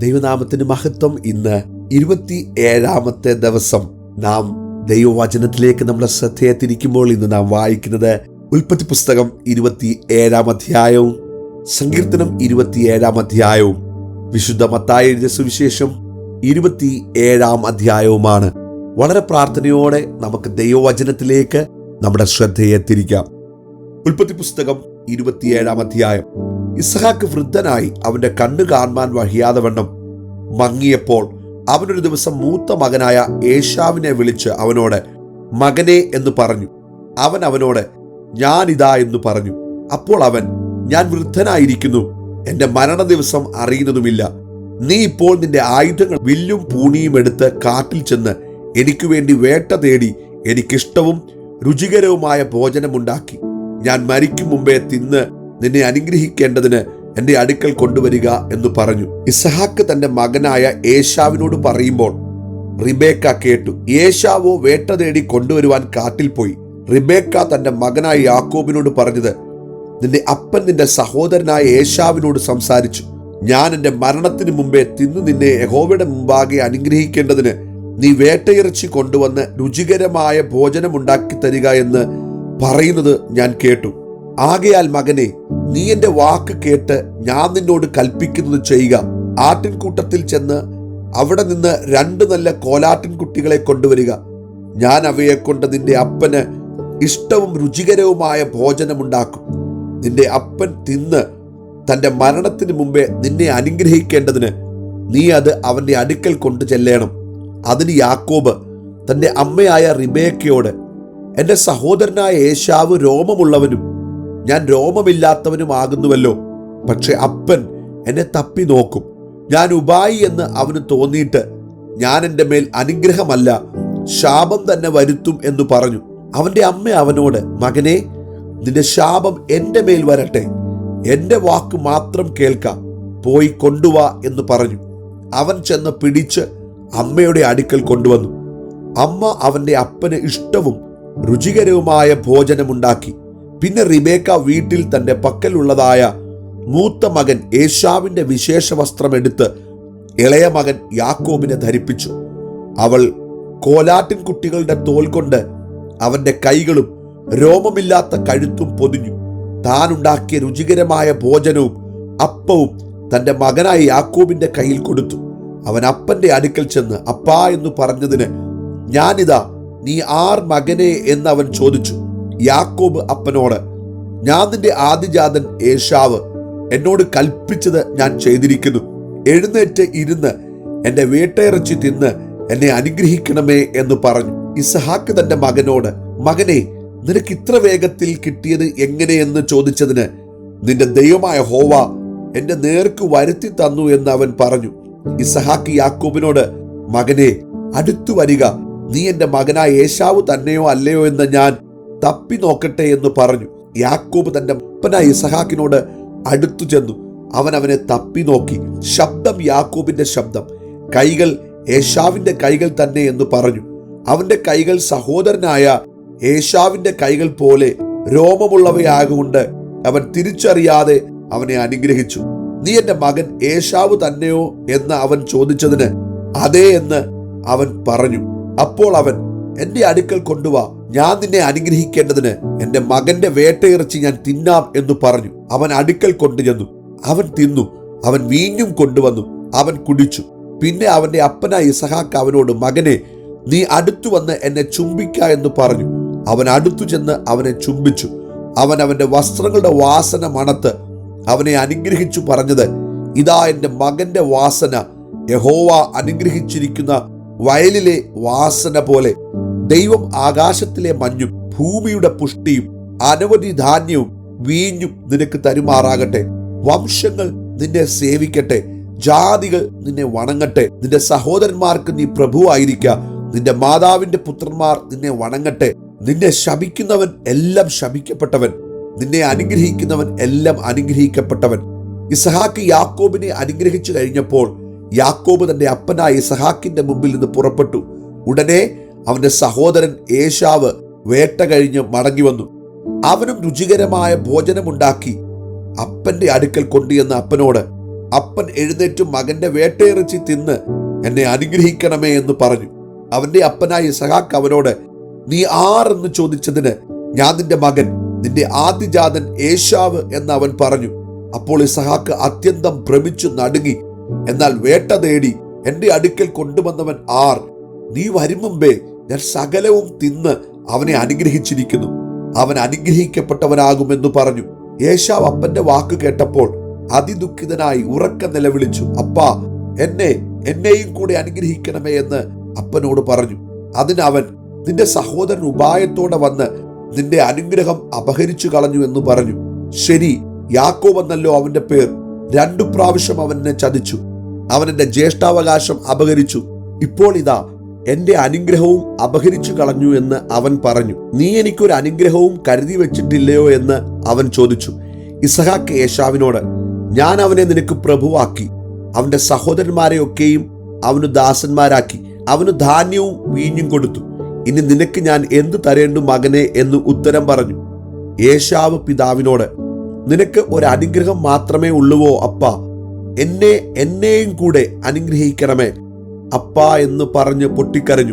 ദൈവനാമത്തിന് മഹത്വം ഇന്ന് ഇരുപത്തി ഏഴാമത്തെ ദിവസം നാം ദൈവവചനത്തിലേക്ക് നമ്മുടെ ശ്രദ്ധയെ തിരിക്കുമ്പോൾ ഇന്ന് നാം വായിക്കുന്നത് ഉൽപ്പത്തി പുസ്തകം ഇരുപത്തി ഏഴാം അധ്യായവും സങ്കീർത്തനം ഇരുപത്തി ഏഴാം അധ്യായവും വിശുദ്ധ മത്തായ സുവിശേഷം ഇരുപത്തി ഏഴാം അധ്യായവുമാണ്. വളരെ പ്രാർത്ഥനയോടെ നമുക്ക് ദൈവവചനത്തിലേക്ക് നമ്മുടെ ശ്രദ്ധയെ തിരിക്കാം ഉൽപ്പത്തി പുസ്തകം ഇരുപത്തിയേഴാം അധ്യായം. ഇസഹാക്ക് വൃദ്ധനായി അവന്റെ കണ്ണു കാണുവാൻ വഹിയാതെ വണ്ണം. മങ്ങിയപ്പോൾ അവനൊരു ദിവസം മൂത്ത മകനായ ഏഷാവിനെ വിളിച്ച് അവനോട് മകനെ എന്ന് പറഞ്ഞു. അവൻ അവനോട് ഞാനിതാ എന്ന് പറഞ്ഞു. അപ്പോൾ അവൻ ഞാൻ വൃദ്ധനായിരിക്കുന്നു. എന്റെ മരണ ദിവസം അറിയുന്നതുമില്ല. നീ ഇപ്പോൾ നിന്റെ ആയുധങ്ങൾ വില്ലും പൂണിയും എടുത്ത് കാട്ടിൽ ചെന്ന് എനിക്ക് വേണ്ടി വേട്ട തേടി എനിക്കിഷ്ടവും രുചികരവുമായ ഭോജനമുണ്ടാക്കി. ഞാൻ മരിക്കും മുമ്പേ തിന്ന് നിന്നെ അനുഗ്രഹിക്കേണ്ടതിന് എന്റെ അടുക്കൽ കൊണ്ടുവരിക എന്ന് പറഞ്ഞു. ഇസഹാക്ക് തന്റെ മകനായ ഏഷാവിനോട് പറയുമ്പോൾ റിബേക്ക കേട്ടു. ഏഷാവോ വേട്ട തേടി കൊണ്ടുവരുവാൻ കാട്ടിൽ പോയി. റിബേക്ക തന്റെ മകനായ യാക്കോബിനോട് പറഞ്ഞത് നിന്റെ അപ്പൻ നിന്റെ സഹോദരനായ ഏഷാവിനോട് സംസാരിച്ചു. ഞാൻ എന്റെ മരണത്തിന് മുമ്പേ തിന്നു നിന്നെ യഹോവയുടെ മുമ്പാകെ അനുഗ്രഹിക്കേണ്ടതിന് നീ വേട്ടയിറച്ചി കൊണ്ടുവന്ന് രുചികരമായ ഭോജനമുണ്ടാക്കി തരിക എന്ന് പറയുന്നത് ഞാൻ കേട്ടു. ആകയാൽ മകനെ നീ എന്റെ വാക്ക് കേട്ട് ഞാൻ നിന്നോട് കൽപ്പിക്കുന്നത് ചെയ്യുക. ആട്ടിൻകൂട്ടത്തിൽ ചെന്ന് അവിടെ നിന്ന് രണ്ട് നല്ല കോലാട്ടിൻകുട്ടികളെ കൊണ്ടുവരിക. ഞാൻ അവയെ കൊണ്ട് നിന്റെ അപ്പന് ഇഷ്ടവും രുചികരവുമായ ഭോജനമുണ്ടാക്കും. നിന്റെ അപ്പൻ തിന്ന് തന്റെ മരണത്തിന് മുമ്പേ നിന്നെ അനുഗ്രഹിക്കേണ്ടതിന് നീ അത് അവന്റെ അടുക്കൽ കൊണ്ടു ചെല്ലണം. അതിന് യാക്കോബ് തന്റെ അമ്മയായ റിബേക്കയോട് എന്റെ സഹോദരനായ ഏശാവ് രോമമുള്ളവനും ഞാൻ രോമമില്ലാത്തവനുമാകുന്നുവല്ലോ. പക്ഷെ അപ്പൻ എന്നെ തപ്പി നോക്കും. ഞാൻ ഉപായി എന്ന് അവന് തോന്നിയിട്ട് ഞാൻ എന്റെ മേൽ അനുഗ്രഹമല്ല ശാപം തന്നെ വരുത്തും എന്ന് പറഞ്ഞു. അവന്റെ അമ്മ അവനോട് മകനെ നിന്റെ ശാപം എന്റെ മേൽ വരട്ടെ. എന്റെ വാക്ക് മാത്രം കേൾക്കാം. പോയി കൊണ്ടുവാ എന്ന് പറഞ്ഞു. അവൻ ചെന്ന് പിടിച്ച് അമ്മയുടെ അടുക്കൽ കൊണ്ടുവന്നു. അമ്മ അവന്റെ അപ്പന് ഇഷ്ടവും രുചികരവുമായ ഭോജനമുണ്ടാക്കി. പിന്നെ റിബേക്ക വീട്ടിൽ തന്റെ പക്കലുള്ളതായ മൂത്ത മകൻ ഏഷാവിന്റെ വിശേഷ വസ്ത്രമെടുത്ത് ഇളയ മകൻ യാക്കോബിനെ ധരിപ്പിച്ചു. അവൾ കോലാട്ടിൻ കുട്ടികളുടെ തോൽ കൊണ്ട് അവന്റെ കൈകളും രോമമില്ലാത്ത കഴുത്തും പൊതിഞ്ഞു. താനുണ്ടാക്കിയ രുചികരമായ ഭോജനവും അപ്പവും തന്റെ മകനായ യാക്കോബിന്റെ കയ്യിൽ കൊടുത്തു. അവൻ അപ്പന്റെ അടുക്കൽ ചെന്ന് അപ്പാ എന്ന് പറഞ്ഞതിന് ഞാനിതാ നീ ആർ മകനെ എന്ന് അവൻ ചോദിച്ചു. യാക്കോബ് അപ്പനോട് ഞാൻ നിന്റെ ആദിജാതൻ ഏഷാവ് എന്നോട് കൽപ്പിച്ചത് ഞാൻ ചെയ്തിരിക്കുന്നു. എഴുന്നേറ്റ് ഇരുന്ന് എന്റെ വേട്ടയിറച്ചി തിന്ന് എന്നെ അനുഗ്രഹിക്കണമേ എന്ന് പറഞ്ഞു. ഇസഹാക്ക് തന്റെ മകനോട് മകനെ നിനക്ക് ഇത്ര വേഗത്തിൽ കിട്ടിയത് എങ്ങനെയെന്ന് ചോദിച്ചതിന് നിന്റെ ദൈവമായ ഹോവ എന്റെ നേർക്ക് വരുത്തി തന്നു എന്ന് അവൻ പറഞ്ഞു. ഇസഹാക്ക് യാക്കോബിനോട് മകനെ അടുത്തു വരിക. നീ എന്റെ മകനായ യേശാവ് തന്നെയോ അല്ലയോ എന്ന് ഞാൻ തപ്പി നോക്കട്ടെ എന്ന് പറഞ്ഞു. യാക്കോബ് തന്റെ അപ്പനായ ഇസഹാക്കിനോട് അടുത്തു ചെന്നു. അവൻ അവനെ തപ്പി നോക്കി. ശബ്ദം യാക്കോബിന്റെ ശബ്ദം. കൈകൾ ഏഷാവിന്റെ കൈകൾ തന്നെ എന്ന് പറഞ്ഞു. അവന്റെ കൈകൾ സഹോദരനായ ഏഷാവിന്റെ കൈകൾ പോലെ രോമമുള്ളവയാകൊണ്ട് അവൻ തിരിച്ചറിയാതെ അവനെ അനുഗ്രഹിച്ചു. നീ എന്റെ മകൻ ഏഷാവ് തന്നെയോ? എന്ന് അവൻ ചോദിച്ചതിന് അതേ എന്ന് അവൻ പറഞ്ഞു. അപ്പോൾ അവൻ എന്റെ അടുക്കൽ കൊണ്ടുവാ. ഞാൻ നിന്നെ അനുഗ്രഹിക്കേണ്ടതിന് എന്റെ മകന്റെ വേട്ടയിറച്ചി ഞാൻ തിന്നാം എന്ന് പറഞ്ഞു. അവൻ അടുക്കൽ കൊണ്ടുചെന്നു. അവൻ തിന്നു. അവൻ വീഞ്ഞും കൊണ്ടുവന്നു. അവൻ കുടിച്ചു. പിന്നെ അവന്റെ അപ്പനായ ഇസഹാക്ക് അവനോട് മകനെ നീ അടുത്തു വന്ന് എന്നെ ചുംബിക്ക എന്ന് പറഞ്ഞു. അവൻ അടുത്തു ചെന്ന് അവനെ ചുംബിച്ചു. അവൻ അവന്റെ വസ്ത്രങ്ങളുടെ വാസന മണത്ത് അവനെ അനുഗ്രഹിച്ചു പറഞ്ഞത് ഇതാ എന്റെ മകന്റെ വാസന. യഹോവ അനുഗ്രഹിച്ചിരിക്കുന്ന വയലിലെ വാസന പോലെ ദൈവം ആകാശത്തിലെ മഞ്ഞും ഭൂമിയുടെ പുഷ്ടിയും അനവധി ധാന്യവും വീഞ്ഞും നിനക്ക് തരുമാറാകട്ടെ. വംശങ്ങൾ നിന്നെ സേവിക്കട്ടെ. ജാതികൾ നിന്നെ വണങ്ങട്ടെ. നിന്റെ സഹോദരന്മാർക്ക് നീ പ്രഭുവായിരിക്ക. നിന്റെ മാതാവിന്റെ പുത്രന്മാർ നിന്നെ വണങ്ങട്ടെ. നിന്നെ ശപിക്കുന്നവൻ എല്ലാം ശപിക്കപ്പെട്ടവൻ. നിന്നെ അനുഗ്രഹിക്കുന്നവൻ എല്ലാം അനുഗ്രഹിക്കപ്പെട്ടവൻ. ഇസഹാക്ക് യാക്കോബിനെ അനുഗ്രഹിച്ചു കഴിഞ്ഞപ്പോൾ യാക്കോബ് തന്റെ അപ്പനായ ഇസഹാക്കിന്റെ മുമ്പിൽ നിന്ന് പുറപ്പെട്ടു. ഉടനെ അവന്റെ സഹോദരൻ ഏശാവ് വേട്ട കഴിഞ്ഞ് മടങ്ങി വന്നു. അവനും രുചികരമായ ഭോജനമുണ്ടാക്കി അപ്പന്റെ അടുക്കൽ കൊണ്ടുവന്ന അപ്പനോട് അപ്പൻ എഴുന്നേറ്റ് മകന്റെ വേട്ടയിറച്ചി തിന്ന് എന്നെ അനുഗ്രഹിക്കണമേ എന്ന് പറഞ്ഞു. അവന്റെ അപ്പനായ ഇസഹാക്ക് അവനോട് നീ ആരെന്ന് ചോദിച്ചതിന് ഞാൻ നിന്റെ മകൻ നിന്റെ ആദ്യജാതൻ ഏശാവ് എന്ന് അവൻ പറഞ്ഞു. അപ്പോൾ ഇസഹാക്ക് അത്യന്തം ഭ്രമിച്ചു നടുങ്ങി എന്നാൽ വേട്ട തേടി എന്റെ അടുക്കൽ കൊണ്ടുവന്നവൻ ആർ? നീ വരും മുമ്പേ ഞാൻ സകലവും തിന്ന് അവനെ അനുഗ്രഹിച്ചിരിക്കുന്നു. അവൻ അനുഗ്രഹിക്കപ്പെട്ടവനാകുമെന്ന് പറഞ്ഞു. യേശാവ് അപ്പന്റെ വാക്ക് കേട്ടപ്പോൾ അതിദുഃഖിതനായി ഉറക്ക നിലവിളിച്ചു. അപ്പാ എന്നെ എന്നെയും കൂടെ അനുഗ്രഹിക്കണമേ എന്ന് അപ്പനോട് പറഞ്ഞു. അതിനവൻ നിന്റെ സഹോദരൻ ഉപായത്തോടെ വന്ന് നിന്റെ അനുഗ്രഹം അപഹരിച്ചു കളഞ്ഞു എന്ന് പറഞ്ഞു. ശരി യാക്കോബ് എന്നല്ലോ അവന്റെ പേർ. രണ്ടു പ്രാവശ്യം അവൻ എന്നെ ചതിച്ചു. അവൻ എന്റെ ജ്യേഷ്ഠാവകാശം അപഹരിച്ചു. ഇപ്പോൾ ഇതാ എന്റെ അനുഗ്രഹവും അപഹരിച്ചു കളഞ്ഞു എന്ന് അവൻ പറഞ്ഞു. നീ എനിക്കൊരു അനുഗ്രഹവും കരുതി വെച്ചിട്ടില്ലയോ എന്ന് അവൻ ചോദിച്ചു. ഇസഹാക്ക് യേശാവിനോട് ഞാൻ അവനെ നിനക്ക് പ്രഭുവാക്കി. അവന്റെ സഹോദരന്മാരെ ഒക്കെയും അവന് ദാസന്മാരാക്കി. അവന് ധാന്യവും വീഞ്ഞും കൊടുത്തു. ഇനി നിനക്ക് ഞാൻ എന്തു തരേണ്ടു മകനെ എന്ന് ഉത്തരം പറഞ്ഞു. യേശാവ് പിതാവിനോട് നിനക്ക് ഒരു അനുഗ്രഹം മാത്രമേ ഉള്ളുവോ അപ്പ. എന്നെ എന്നെയും കൂടെ അനുഗ്രഹിക്കണമേ. അപ്പ എന്ന് പറഞ്ഞ് പൊട്ടിക്കരഞ്ഞു.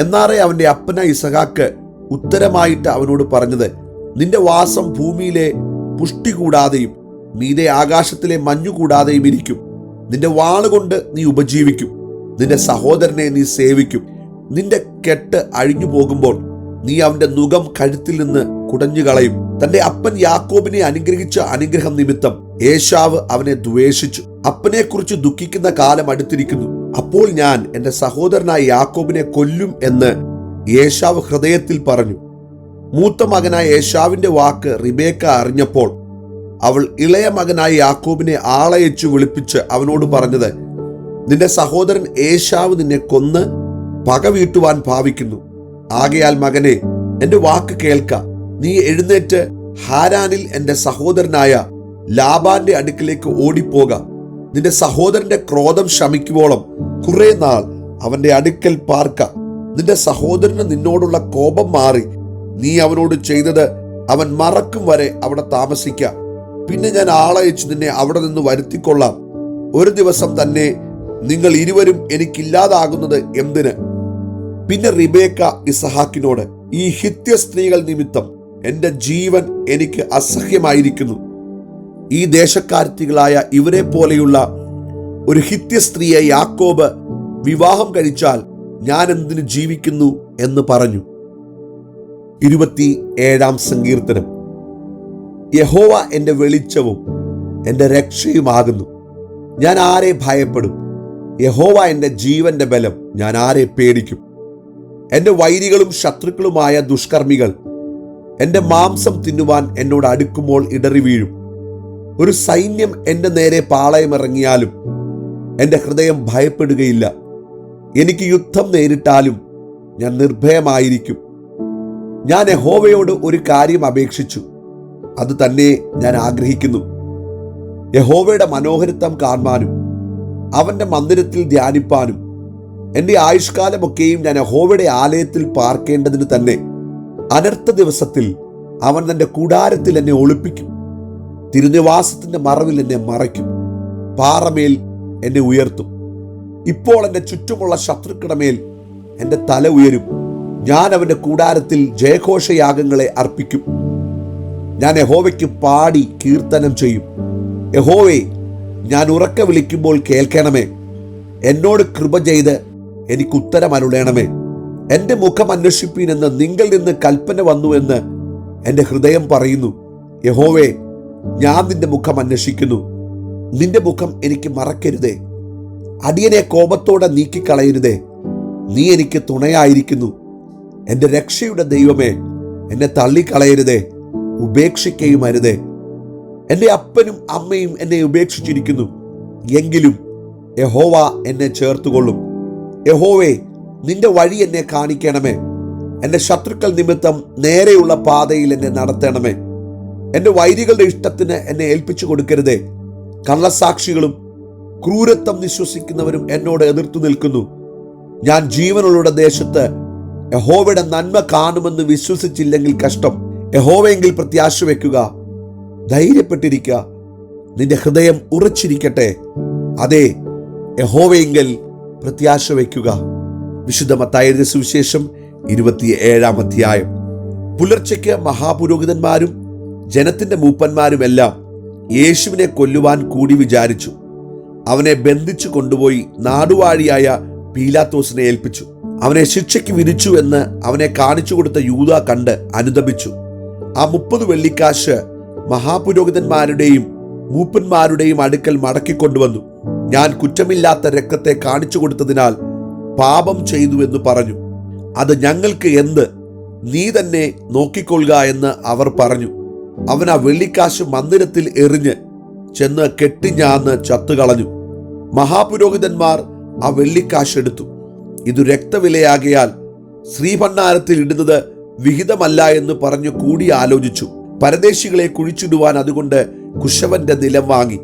എന്നാറേ അവന്റെ അപ്പന ഇസഹാക്ക് ഉത്തരമായിട്ട് അവനോട് പറഞ്ഞത് നിന്റെ വാസം ഭൂമിയിലെ പുഷ്ടി കൂടാതെയും മീതെ ആകാശത്തിലെ മഞ്ഞു കൂടാതെയും ഇരിക്കും. നിന്റെ വാളുകൊണ്ട് നീ ഉപജീവിക്കും. നിന്റെ സഹോദരനെ നീ സേവിക്കും. നിന്റെ കെട്ട് അഴിഞ്ഞു പോകുമ്പോൾ നീ അവന്റെ നുഖം കഴുത്തിൽ നിന്ന് കുടഞ്ഞു കളയും തന്റെ അപ്പൻ യാക്കോബിനെ അനുഗ്രഹിച്ച അനുഗ്രഹം നിമിത്തം ഏശാവ് അവനെ ദ്വേഷിച്ചു. അപ്പനെക്കുറിച്ച് ദുഃഖിക്കുന്ന കാലം അടുത്തിരിക്കുന്നു. അപ്പോൾ ഞാൻ എന്റെ സഹോദരനായ യാക്കോബിനെ കൊല്ലും എന്ന് യേശാവ് ഹൃദയത്തിൽ പറഞ്ഞു. മൂത്ത മകനായ യേശാവിന്റെ വാക്ക് റിബേക്ക അറിഞ്ഞപ്പോൾ അവൾ ഇളയ മകനായ യാക്കോബിനെ ആളയച്ചു വിളിപ്പിച്ച് അവനോട് പറഞ്ഞത് നിന്റെ സഹോദരൻ ഏശാവ് നിന്നെ കൊന്ന് പക വീട്ടുവാൻ ഭാവിക്കുന്നു. ആകയാൽ മകനെ എന്റെ വാക്ക് കേൾക്ക. നീ എഴുന്നേറ്റ് ഹാരാനിൽ എന്റെ സഹോദരനായ ലാബാന്റെ അടുക്കിലേക്ക് ഓടിപ്പോക. നിന്റെ സഹോദരന്റെ ക്രോധം ശമിക്കുവോളം കുറെ നാൾ അവന്റെ അടുക്കൽ പാർക്ക. നിന്റെ സഹോദരന് നിന്നോടുള്ള കോപം മാറി. നീ അവനോട് ചെയ്തത് അവൻ മറക്കും വരെ അവിടെ താമസിക്ക. പിന്നെ ഞാൻ ആളയച്ച് നിന്നെ അവിടെ നിന്ന് വരുത്തിക്കൊള്ളാം. ഒരു ദിവസം തന്നെ നിങ്ങൾ ഇരുവരും എനിക്കില്ലാതാകുന്നത് എന്തിന്? പിന്നെ റിബേക്ക ഇസഹാക്കിനോട് ഈ ഹിത്യ സ്ത്രീകൾ നിമിത്തം എന്റെ ജീവൻ എനിക്ക് അസഹ്യമായിരിക്കുന്നു. ഈ ദേശക്കാരത്തികളായ ഇവരെ പോലെയുള്ള ഒരു ഹിത്യ സ്ത്രീയെ യാക്കോബ് വിവാഹം കഴിച്ചാൽ ഞാൻ എന്തിനു ജീവിക്കുന്നു എന്ന് പറഞ്ഞു. ഇരുപത്തി ഏഴാം സങ്കീർത്തനം. യഹോവ എന്റെ വെളിച്ചവും എന്റെ രക്ഷയുമാകുന്നു. ഞാൻ ആരെ ഭയപ്പെടും? യഹോവ എന്റെ ജീവന്റെ ബലം ഞാൻ ആരെ പേടിക്കും? എന്റെ വൈരികളും ശത്രുക്കളുമായ ദുഷ്കർമ്മികൾ എന്റെ മാംസം തിന്നുവാൻ എന്നോട് അടുക്കുമ്പോൾ ഇടറി വീഴും ഒരു സൈന്യം എന്റെ നേരെ പാളയമിറങ്ങിയാലും എന്റെ ഹൃദയം ഭയപ്പെടുകയില്ല. എനിക്ക് യുദ്ധം നേരിട്ടാലും ഞാൻ നിർഭയമായിരിക്കും. ഞാൻ യഹോവയോട് ഒരു കാര്യം അപേക്ഷിച്ചു. അത് തന്നെ ഞാൻ ആഗ്രഹിക്കുന്നു. യഹോവയുടെ മനോഹരിത്വം കാണുവാനും അവന്റെ മന്ദിരത്തിൽ ധ്യാനിപ്പാനും എന്റെ ആയുഷ്കാലമൊക്കെയും ഞാൻ യഹോവയുടെ ആലയത്തിൽ പാർക്കേണ്ടതിന് തന്നെ അനർത്ഥ ദിവസത്തിൽ അവൻ തന്റെ കൂടാരത്തിൽ എന്നെ ഒളിപ്പിക്കും. തിരുനിവാസത്തിന്റെ മറവിൽ എന്നെ മറയ്ക്കും. പാറമേൽ എന്നെ ഉയർത്തും. ഇപ്പോൾ എന്റെ ചുറ്റുമുള്ള ശത്രുക്കളുടെ എന്റെ തല ഉയരും. ഞാൻ അവന്റെ കൂടാരത്തിൽ ജയഘോഷയാഗങ്ങളെ അർപ്പിക്കും. ഞാൻ യഹോവയ്ക്ക് പാടി കീർത്തനം ചെയ്യും. യഹോവേ ഞാൻ ഉറക്കെ വിളിക്കുമ്പോൾ കേൾക്കണമേ. എന്നോട് കൃപ ചെയ്ത് എനിക്ക് ഉത്തരം അരുളേണമേ. എന്റെ മുഖം അന്വേഷിപ്പീൻ എന്ന് നിങ്ങൾ നിന്ന് കൽപ്പന വന്നു എന്ന് എന്റെ ഹൃദയം പറയുന്നു. യഹോവേ ഞാൻ നിന്റെ മുഖം അന്വേഷിക്കുന്നു. നിന്റെ മുഖം എനിക്ക് മറക്കരുതേ. അടിയനെ കോപത്തോടെ നീക്കിക്കളയരുതേ. നീ എനിക്ക് തുണയായിരിക്കുന്നു. എന്റെ രക്ഷയുടെ ദൈവമേ എന്നെ തള്ളിക്കളയരുതേ. ഉപേക്ഷിക്കുകയും അരുതേ. എന്റെ അപ്പനും അമ്മയും എന്നെ ഉപേക്ഷിച്ചിരിക്കുന്നു. എങ്കിലും യഹോവ എന്നെ ചേർത്തുകൊള്ളും. യഹോവേ നിന്റെ വഴി എന്നെ കാണിക്കണമേ. എന്റെ ശത്രുക്കൾ നിമിത്തം നേരെയുള്ള പാതയിൽ എന്നെ നടത്തണമേ. എന്റെ വൈരികളുടെ ഇഷ്ടത്തിന് എന്നെ ഏൽപ്പിച്ചു കൊടുക്കരുതേ. കള്ളസാക്ഷികളും ക്രൂരത്വം വിശ്വസിക്കുന്നവരും എന്നോട് എതിർത്തു നിൽക്കുന്നു. ഞാൻ ജീവനുള്ള ദേശത്ത് യഹോവയുടെ നന്മ കാണുമെന്ന് വിശ്വസിച്ചില്ലെങ്കിൽ കഷ്ടം. യഹോവയെങ്കിൽ പ്രത്യാശ വെക്കുക. ധൈര്യപ്പെട്ടിരിക്കുക. നിന്റെ ഹൃദയം ഉറച്ചിരിക്കട്ടെ. അതെ യഹോവയെങ്കിൽ പ്രത്യാശ വയ്ക്കുക വിശുദ്ധ മത്തായ സുവിശേഷം ഇരുപത്തി ഏഴാം അധ്യായം. പുലർച്ചയ്ക്ക് മഹാപുരോഹിതന്മാരും ജനത്തിന്റെ മൂപ്പന്മാരുമെല്ലാം യേശുവിനെ കൊല്ലുവാൻ കൂടി വിചാരിച്ചു. അവനെ ബന്ധിച്ചു കൊണ്ടുപോയി നാടുവാഴിയായ പീലാത്തോസിനെ ഏൽപ്പിച്ചു. അവനെ ശിക്ഷയ്ക്ക് വിരിച്ചു എന്ന് അവനെ കാണിച്ചു കൊടുത്ത യൂത കണ്ട് അനുദപിച്ചു. ആ മുപ്പത് വെള്ളിക്കാശ് മഹാപുരോഹിതന്മാരുടെയും മൂപ്പന്മാരുടെയും അടുക്കൽ മടക്കിക്കൊണ്ടുവന്നു. ഞാൻ കുറ്റമില്ലാത്ത രക്തത്തെ കാണിച്ചു കൊടുത്തതിനാൽ പാപം ചെയ്തു എന്ന് പറഞ്ഞു. അത് ഞങ്ങൾക്ക് എന്ത്? നീ തന്നെ നോക്കിക്കൊള്ളുക എന്ന് അവർ പറഞ്ഞു. അവൻ ആ വെള്ളിക്കാശ് മന്ദിരത്തിൽ എറിഞ്ഞ് ചെന്ന് കെട്ടിഞ്ഞാന്ന് ചത്തുകളഞ്ഞു. മഹാപുരോഹിതന്മാർ ആ വെള്ളിക്കാശ് എടുത്തു. ഇതു രക്തവിലയാകയാൽ ശ്രീഭണ്ണാരത്തിൽ ഇടുന്നത് വിഹിതമല്ല എന്ന് പറഞ്ഞു കൂടി ആലോചിച്ചു പരദേശികളെ കുഴിച്ചിടുവാൻ അതുകൊണ്ട് കുശവന്റെ നിലം വാങ്ങി.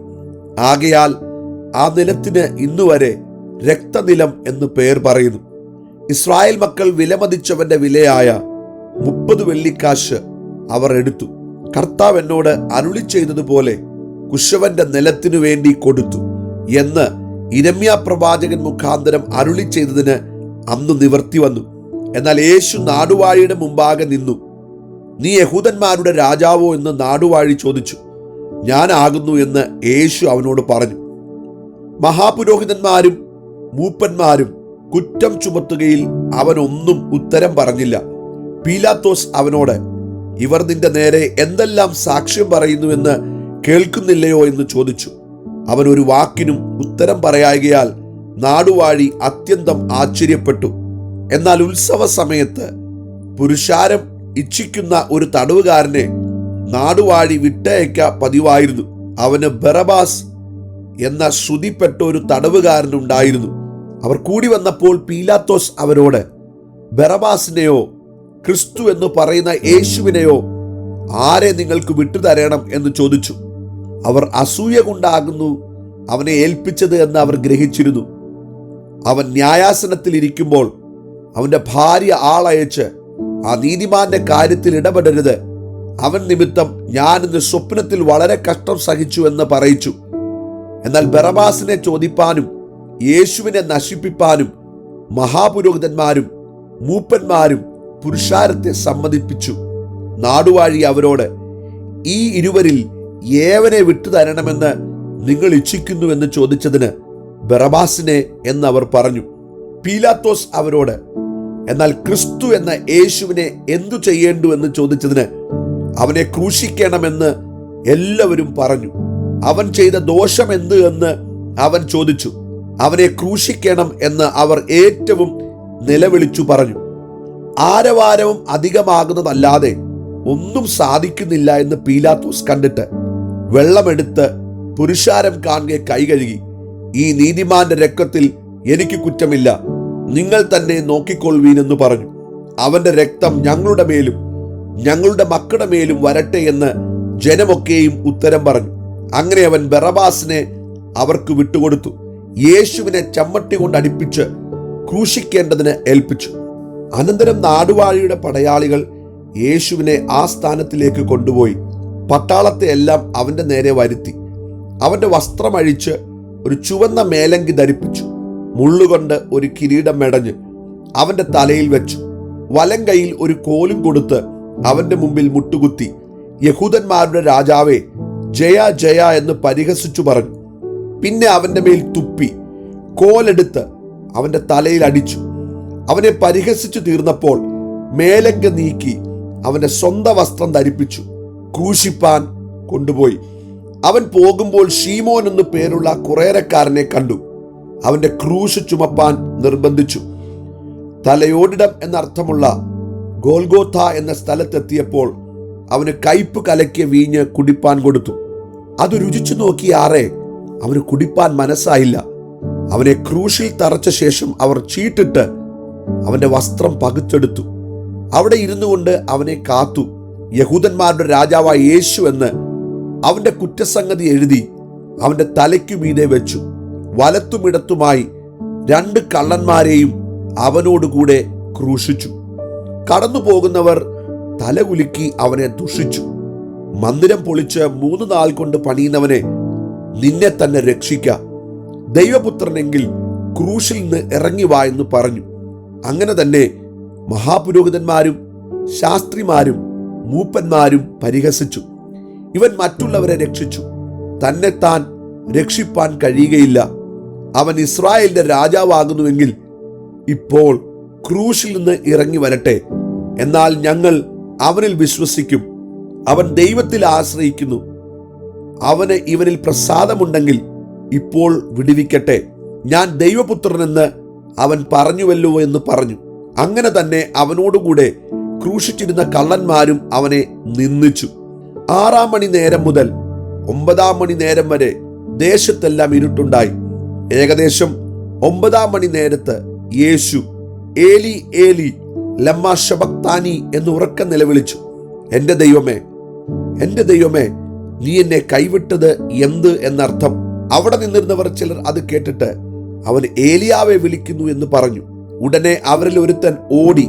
ആകയാൽ ആ നിലത്തിന് ഇന്നുവരെ രക്തനിലം എന്ന് പേർ പറയുന്നു. ഇസ്രായേൽ മക്കൾ വിലമതിച്ചവന്റെ വിലയായ മുപ്പത് വെള്ളിക്കാശ് അവർ എടുത്തു. കർത്താവ് എന്നോട് അരുളി ചെയ്തതുപോലെ കുശവന്റെ നിലത്തിനു വേണ്ടി കൊടുത്തു എന്ന് ഇരമ്യ പ്രവാചകൻ മുഖാന്തരം അരുളി ചെയ്തതിന് അന്ന് നിവർത്തി വന്നു. എന്നാൽ യേശു നാടുവാഴിയുടെ മുമ്പാകെ നിന്നു. നീ യഹൂദന്മാരുടെ രാജാവോ എന്ന് നാടുവാഴി ചോദിച്ചു. ഞാനാകുന്നു എന്ന് യേശു അവനോട് പറഞ്ഞു. മഹാപുരോഹിതന്മാരും മൂപ്പന്മാരും കുറ്റം ചുമത്തുകയിൽ അവനൊന്നും ഉത്തരം പറഞ്ഞില്ല. പീലാത്തോസ് അവനോട് ഇവർ നിന്റെ നേരെ എന്തെല്ലാം സാക്ഷ്യം പറയുന്നുവെന്ന് കേൾക്കുന്നില്ലയോ എന്ന് ചോദിച്ചു. അവൻ ഒരു വാക്കിനും ഉത്തരം പറയായകയാൽ നാടുവാഴി അത്യന്തം ആശ്ചര്യപ്പെട്ടു. എന്നാൽ ഉത്സവ സമയത്ത് പുരുഷാരം ഇച്ഛിക്കുന്ന ഒരു തടവുകാരനെ നാടുവാഴി വിട്ടയക്ക പതിവായിരുന്നു. അവന് ബറബാസ് എന്ന ശ്രുതിപ്പെട്ട ഒരു തടവുകാരനുണ്ടായിരുന്നു. അവർ കൂടി വന്നപ്പോൾ പീലാത്തോസ് അവരോട് ബറബാസിനെയോ ക്രിസ്തു എന്ന് പറയുന്ന യേശുവിനെയോ ആരെ നിങ്ങൾക്ക് വിട്ടുതരണം എന്ന് ചോദിച്ചു. അവർ അസൂയ കൊണ്ടാകുന്നു അവനെ ഏൽപ്പിച്ചത് എന്ന് അവർ ഗ്രഹിച്ചിരുന്നു. അവൻ ന്യായാസനത്തിൽ ഇരിക്കുമ്പോൾ അവന്റെ ഭാര്യ ആളയച്ച് ആ നീതിമാന്റെ കാര്യത്തിൽ ഇടപെടരുത്. അവൻ നിമിത്തം ഞാൻ ഇന്ന് സ്വപ്നത്തിൽ വളരെ കഷ്ടം സഹിച്ചു എന്ന് പറയിച്ചു. എന്നാൽ ബറബാസിനെ ചോദിപ്പാനും യേശുവിനെ നശിപ്പിപ്പാനും മഹാപുരോഹിതന്മാരും മൂപ്പന്മാരും പുരുഷാരത്തെ സമ്മതിപ്പിച്ചു. നാടുവാഴി അവരോട് ഈ ഇരുവരിൽ ഏവനെ വിട്ടു തരണമെന്ന് നിങ്ങൾ ഇച്ഛിക്കുന്നുവെന്ന് ചോദിച്ചതിന് ബറബാസിനെ എന്നവർ പറഞ്ഞു. പീലാത്തോസ് അവരോട് എന്നാൽ ക്രിസ്തു എന്ന യേശുവിനെ എന്തു ചെയ്യേണ്ടു എന്ന് ചോദിച്ചതിന് അവനെ ക്രൂശിക്കണമെന്ന് എല്ലാവരും പറഞ്ഞു. അവൻ ചെയ്ത ദോഷം എന്ത് എന്ന് അവൻ ചോദിച്ചു. അവനെ ക്രൂശിക്കണം എന്ന് അവർ ഏറ്റവും നിലവിളിച്ചു പറഞ്ഞു. ആരവാരവും അധികമാകുന്നതല്ലാതെ ഒന്നും സാധിക്കുന്നില്ല എന്ന് പീലാത്തൂസ് കണ്ടിട്ട് വെള്ളമെടുത്ത് പുരുഷാരം കാണുക കൈകഴുകി ഈ നീതിമാന്റെ രക്തത്തിൽ എനിക്ക് കുറ്റമില്ല. നിങ്ങൾ തന്നെ നോക്കിക്കൊള്ളുവീനെന്ന് പറഞ്ഞു. അവന്റെ രക്തം ഞങ്ങളുടെ മേലും ഞങ്ങളുടെ മക്കളുടെ മേലും വരട്ടെ എന്ന് ജനമൊക്കെയും ഉത്തരം പറഞ്ഞു. അങ്ങനെ അവൻ ബറബാസിനെ അവർക്ക് വിട്ടുകൊടുത്തു. യേശുവിനെ ചമ്മട്ടി കൊണ്ട് അടിപ്പിച്ച് ക്രൂശിക്കേണ്ടതിന് ഏൽപ്പിച്ചു. അനന്തരം നാടുവാഴിയുടെ പടയാളികൾ യേശുവിനെ ആ സ്ഥാനത്തിലേക്ക് കൊണ്ടുപോയി പട്ടാളത്തെ എല്ലാം അവന്റെ നേരെ വരുത്തി. അവന്റെ വസ്ത്രമഴിച്ച് ഒരു ചുവന്ന മേലങ്കി ധരിപ്പിച്ചു. മുള്ളുകൊണ്ട് ഒരു കിരീടം മെടഞ്ഞ് അവന്റെ തലയിൽ വെച്ചു. വലം കൈയിൽ ഒരു കോലും കൊടുത്ത് അവന്റെ മുമ്പിൽ മുട്ടുകുത്തി. യഹൂദന്മാരുടെ രാജാവേ ജയ ജയ എന്ന് പരിഹസിച്ചു പറഞ്ഞു. പിന്നെ അവന്റെ മേൽ തുപ്പി കോലെടുത്ത് അവന്റെ തലയിൽ അടിച്ചു. അവനെ പരിഹസിച്ചു തീർന്നപ്പോൾ മേലങ്ക നീക്കി അവന്റെ സ്വന്തം വസ്ത്രം ധരിപ്പിച്ചു. ക്രൂശിപ്പാൻ കൊണ്ടുപോയി. അവൻ പോകുമ്പോൾ ഷീമോൻ എന്ന് പേരുള്ള കുറേരക്കാരനെ കണ്ടു. അവന്റെ ക്രൂശ് ചുമപ്പാൻ നിർബന്ധിച്ചു. തലയോടിടം എന്നർത്ഥമുള്ള ഗോൽഗോഥ എന്ന സ്ഥലത്തെത്തിയപ്പോൾ അവന് കയ്പ് കലക്കിയ വീഞ്ഞ് കുടിപ്പാൻ കൊടുത്തു. അത് രുചിച്ചു നോക്കി നോക്കിയാറെ അവന് കുടിപ്പാൻ മനസ്സായില്ല. അവനെ ക്രൂശിൽ തറച്ച ശേഷം അവർ ചീട്ടിട്ട് അവന്റെ വസ്ത്രം പകുത്തെടുത്തു. അവിടെ ഇരുന്നു കൊണ്ട് അവനെ കാത്തു. യഹൂദന്മാരുടെ രാജാവായ യേശു എന്ന് അവന്റെ കുറ്റസംഗതി എഴുതി അവന്റെ തലയ്ക്കു മീതെ വെച്ചു. വലത്തുമിടത്തുമായി രണ്ട് കള്ളന്മാരെയും അവനോടുകൂടെ ക്രൂശിച്ചു. കടന്നു പോകുന്നവർ തലകുലുക്കി അവനെ ദുഷിച്ചു. മന്ദിരം പൊളിച്ച് മൂന്ന് നാൾ കൊണ്ട് പണിയുന്നവനെ നിന്നെ തന്നെ രക്ഷിക്ക. ദൈവപുത്രനെങ്കിൽ ക്രൂശിൽ നിന്ന് ഇറങ്ങി വാ എന്ന് പറഞ്ഞു. അങ്ങനെ തന്നെ മഹാപുരോഹിതന്മാരും ശാസ്ത്രിമാരും മൂപ്പന്മാരും പരിഹസിച്ചു. ഇവൻ മറ്റുള്ളവരെ രക്ഷിച്ചു. തന്നെത്താൻ താൻ രക്ഷിപ്പാൻ കഴിയുകയില്ല. അവൻ ഇസ്രായേലിന്റെ രാജാവാകുന്നുവെങ്കിൽ ഇപ്പോൾ ക്രൂശിൽ നിന്ന് ഇറങ്ങി വരട്ടെ. എന്നാൽ ഞങ്ങൾ അവനിൽ വിശ്വസിക്കും. അവൻ ദൈവത്തിൽ ആശ്രയിക്കുന്നു. അവന് ഇവനിൽ പ്രസാദമുണ്ടെങ്കിൽ ഇപ്പോൾ വിടുവിക്കട്ടെ. ഞാൻ ദൈവപുത്രനെന്ന് അവൻ പറഞ്ഞുവല്ലോ എന്ന് പറഞ്ഞു. അങ്ങനെ തന്നെ അവനോടുകൂടെ ക്രൂശിച്ചിരുന്ന കള്ളന്മാരും അവനെ നിന്ദിച്ചു. ആറാം മണി നേരം മുതൽ ഒമ്പതാം മണി നേരം വരെ ദേശത്തെല്ലാം ഇരുട്ടുണ്ടായി. ഏകദേശം ഒമ്പതാം മണി നേരത്ത് യേശു ഏലി ഏലി ലമ്മ എന്ന് ഉറക്കം നിലവിളിച്ചു. എന്റെ ദൈവമേ എന്റെ ദൈവമേ നീ എന്നെ കൈവിട്ടത് എന്ത് എന്നർത്ഥം? അവിടെ നിന്നിരുന്നവർ ചിലർ അത് കേട്ടിട്ട് അവൻ ഏലിയാവെ വിളിക്കുന്നു എന്ന് പറഞ്ഞു. ഉടനെ അവരിൽ ഒരുത്തൻ ഓടി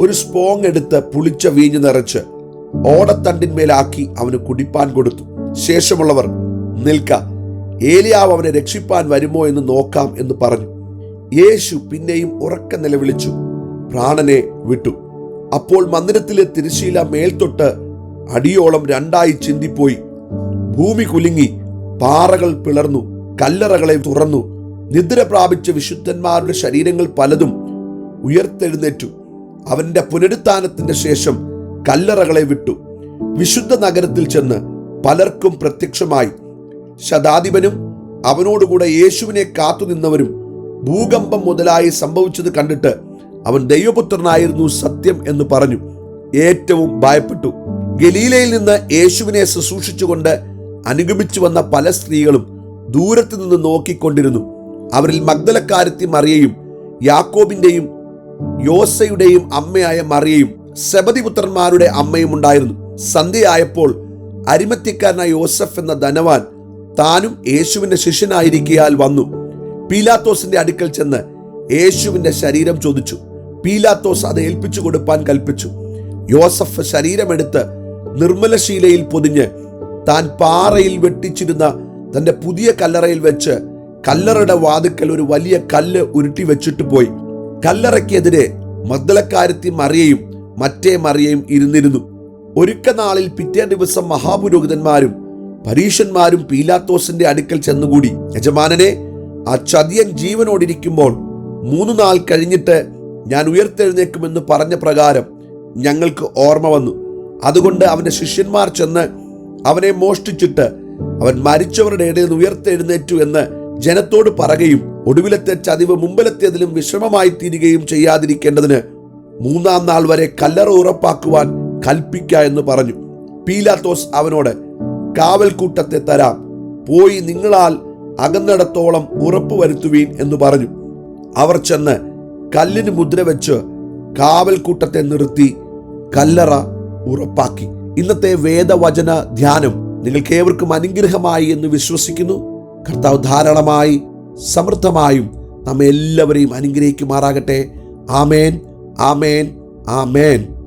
ഒരു സ്പോങ് എടുത്ത് പുളിച്ച വീഞ്ഞു നിറച്ച് ഓടത്തണ്ടിന്മേലാക്കി അവന് കുടിപ്പാൻ കൊടുത്തു. ശേഷമുള്ളവർ നിൽക്ക ഏലിയാവ് അവനെ രക്ഷിപ്പാൻ വരുമോ എന്ന് നോക്കാം എന്ന് പറഞ്ഞു. യേശു പിന്നെയും ഉറക്ക നിലവിളിച്ചു പ്രാണനെ വിട്ടു. അപ്പോൾ മന്ദിരത്തിലെ തിരശീല മേൽത്തൊട്ട് അടിയോളം രണ്ടായി ചിന്തിപ്പോയി. ഭൂമി കുലുങ്ങി പാറകൾ പിളർന്നു കല്ലറകളെ തുറന്നു. നിദ്ര പ്രാപിച്ച വിശുദ്ധന്മാരുടെ ശരീരങ്ങൾ പലതും ഉയർത്തെഴുന്നേറ്റു. അവന്റെ പുനരുത്ഥാനത്തിന്റെ ശേഷം കല്ലറകളെ വിട്ടു. വിശുദ്ധ നഗരത്തിൽ ചെന്ന് പലർക്കും പ്രത്യക്ഷമായി. ശതാധിപനും അവനോടുകൂടെ യേശുവിനെ കാത്തുനിന്നവരും ഭൂകമ്പം മുതലായി സംഭവിച്ചത് കണ്ടിട്ട് അവൻ ദൈവപുത്രനായിരുന്നു സത്യം എന്ന് പറഞ്ഞു. ഏറ്റവും ഭയപ്പെട്ടു. ഗലീലയിൽ നിന്ന് യേശുവിനെ ശുശ്രൂഷിച്ചുകൊണ്ട് അനുഗമിച്ചു വന്ന പല സ്ത്രീകളും ദൂരത്തു നിന്ന് നോക്കിക്കൊണ്ടിരുന്നു. അവരിൽ മഗ്ദലക്കാരത്തി മറിയയും യാക്കോബിന്റെയും യോസയുടെയും അമ്മയായ മറിയയും സെബതിപുത്രന്മാരുടെ അമ്മയും ഉണ്ടായിരുന്നു. സന്ധ്യയായപ്പോൾ അരിമത്യക്കാരനായ യോസഫ് എന്ന ധനവാൻ താനും യേശുവിന്റെ ശിഷ്യനായിരിക്കയാൽ വന്നു. പീലാത്തോസിന്റെ അടുക്കൽ ചെന്ന് യേശുവിന്റെ ശരീരം ചോദിച്ചു. പീലാത്തോസ് അത് ഏൽപ്പിച്ചു കൊടുപ്പാൻ കൽപ്പിച്ചു. യോസഫ് ശരീരമെടുത്ത് നിർമ്മലശീലയിൽ പൊതിഞ്ഞ് താൻ പാറയിൽ വെട്ടിച്ചിരുന്ന തന്റെ പുതിയ കല്ലറയിൽ വെച്ച് കല്ലറയുടെ വാതുക്കൽ ഒരു വലിയ കല്ല് ഉരുട്ടി വെച്ചിട്ട് പോയി. കല്ലറയ്ക്കെതിരെ മദ്ദലക്കാരത്തി മറിയയും മറ്റേ മറിയയും ഇരുന്നിരുന്നു. ഒരുക്ക നാളിൽ പിറ്റേ ദിവസം മഹാപുരോഹിതന്മാരും പരീഷന്മാരും പീലാത്തോസിന്റെ അടുക്കൽ ചെന്നുകൂടി. യജമാനനെ ആ ചതിയൻ ജീവനോടിരിക്കുമ്പോൾ മൂന്ന് നാൾ കഴിഞ്ഞിട്ട് ഞാൻ ഉയർത്തെഴുന്നേക്കുമെന്ന് പറഞ്ഞ പ്രകാരം ഞങ്ങൾക്ക് ഓർമ്മ വന്നു. അതുകൊണ്ട് അവന്റെ ശിഷ്യന്മാർ ചെന്ന് അവനെ മോഷ്ടിച്ചിട്ട് അവൻ മരിച്ചവരുടെ ഇടയിൽ നിന്ന് ഉയർത്തെഴുന്നേറ്റു എന്ന് ജനത്തോട് പറയുകയും ഒടുവിലത്തെ ചതിവ് മുമ്പിലത്തേതിലും വിഷമമായി തീരുകയും ചെയ്യാതിരിക്കേണ്ടതിന് മൂന്നാം നാൾ വരെ കല്ലറ ഉറപ്പാക്കുവാൻ കൽപ്പിക്ക എന്ന് പറഞ്ഞു. പീലാത്തോസ് അവനോട് കാവൽക്കൂട്ടത്തെ തരാം. പോയി നിങ്ങളാൽ അകന്നിടത്തോളം ഉറപ്പ് വരുത്തുവീൻ എന്ന് പറഞ്ഞു. അവർ ചെന്ന് കല്ലിന് മുദ്ര വെച്ച് കാവൽക്കൂട്ടത്തെ നിർത്തി കല്ലറ ഉറപ്പാക്കി. ഇന്നത്തെ വേദവചന ധ്യാനം നിങ്ങൾക്ക് ഏവർക്കും അനുഗ്രഹമായി എന്ന് വിശ്വസിക്കുന്നു. കർത്താവ് ധാരാളമായി സമൃദ്ധമായും നമ്മെ എല്ലാവരെയും അനുഗ്രഹിക്കുമാറാകട്ടെ. ആമേൻ ആമേൻ ആമേൻ.